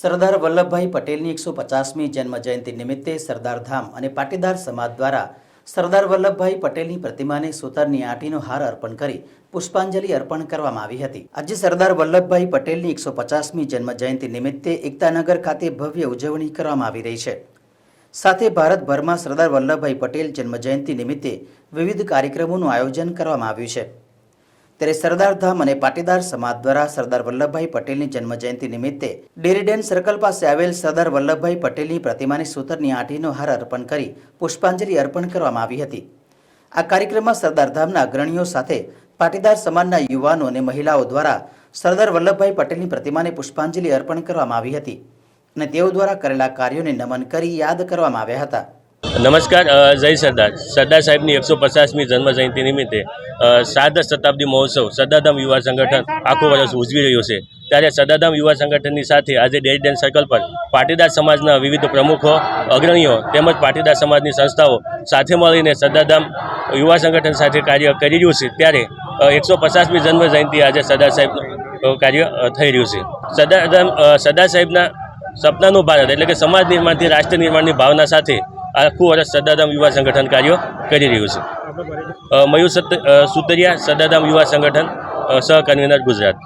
સરદાર વલ્લભભાઈ પટેલની એકસો પચાસમી જન્મ જયંતિ નિમિત્તે સરદાર ધામ અને પાટીદાર સમાજ દ્વારા સરદાર વલ્લભભાઈ પટેલની પ્રતિમાને સૂતરની આંટીનો હાર અર્પણ કરી પુષ્પાંજલિ અર્પણ કરવામાં આવી હતી. આજે સરદાર વલ્લભભાઈ પટેલની એકસો પચાસમી જન્મ જયંતિ નિમિત્તે એકતાનગર ખાતે ભવ્ય ઉજવણી કરવામાં આવી રહી છે. સાથે ભારતભરમાં સરદાર વલ્લભભાઈ પટેલ જન્મજયંતિ નિમિત્તે વિવિધ કાર્યક્રમોનું આયોજન કરવામાં આવ્યું છે. ત્યારે સરદાર ધામ અને પાટીદાર સમાજ દ્વારા સરદાર વલ્લભભાઈ પટેલની જન્મજયંતિ નિમિત્તે ડેરીડેન સર્કલ પાસે આવેલ સરદાર વલ્લભભાઈ પટેલની પ્રતિમાની સૂતરની આંટીનો હાર અર્પણ કરી પુષ્પાંજલિ અર્પણ કરવામાં આવી હતી. આ કાર્યક્રમમાં સરદાર ધામના અગ્રણીઓ સાથે પાટીદાર સમાજના યુવાનો અને મહિલાઓ દ્વારા સરદાર વલ્લભભાઈ પટેલની પ્રતિમાને પુષ્પાંજલિ અર્પણ કરવામાં આવી હતી અને તેઓ દ્વારા કરેલા કાર્યોને નમન કરી યાદ કરવામાં આવ્યા હતા. નમસ્કાર જય સરદાર. સરદાર સાહેબની એકસો પચાસમી જન્મજયંતિ નિમિત્તે સાત શતાબ્દી મહોત્સવ સરદારધામ યુવા સંગઠન આખું વર્ષ ઉજવી રહ્યું છે. ત્યારે સરદારધામ યુવા સંગઠનની સાથે આજે ડેરી સર્કલ પર પાટીદાર સમાજના વિવિધ પ્રમુખો, અગ્રણીઓ તેમજ પાટીદાર સમાજની સંસ્થાઓ સાથે મળીને સરદારધામ યુવા સંગઠન સાથે કાર્ય કરી રહ્યું છે. ત્યારે એકસો પચાસમી જન્મ જયંતિ આજે સરદાર સાહેબનું કાર્ય થઈ રહ્યું છે. સરદારધામ સરદાર સાહેબના સપનાનું ભારત એટલે કે સમાજ નિર્માણથી રાષ્ટ્ર નિર્માણની ભાવના સાથે આખું વર્ષ સરદારધામ યુવા સંગઠન કાર્યો કરી રહ્યું છે. મયુર સત સુતરિયા સરદારધામ યુવા સંગઠન સહ કન્વીનર ગુજરાત.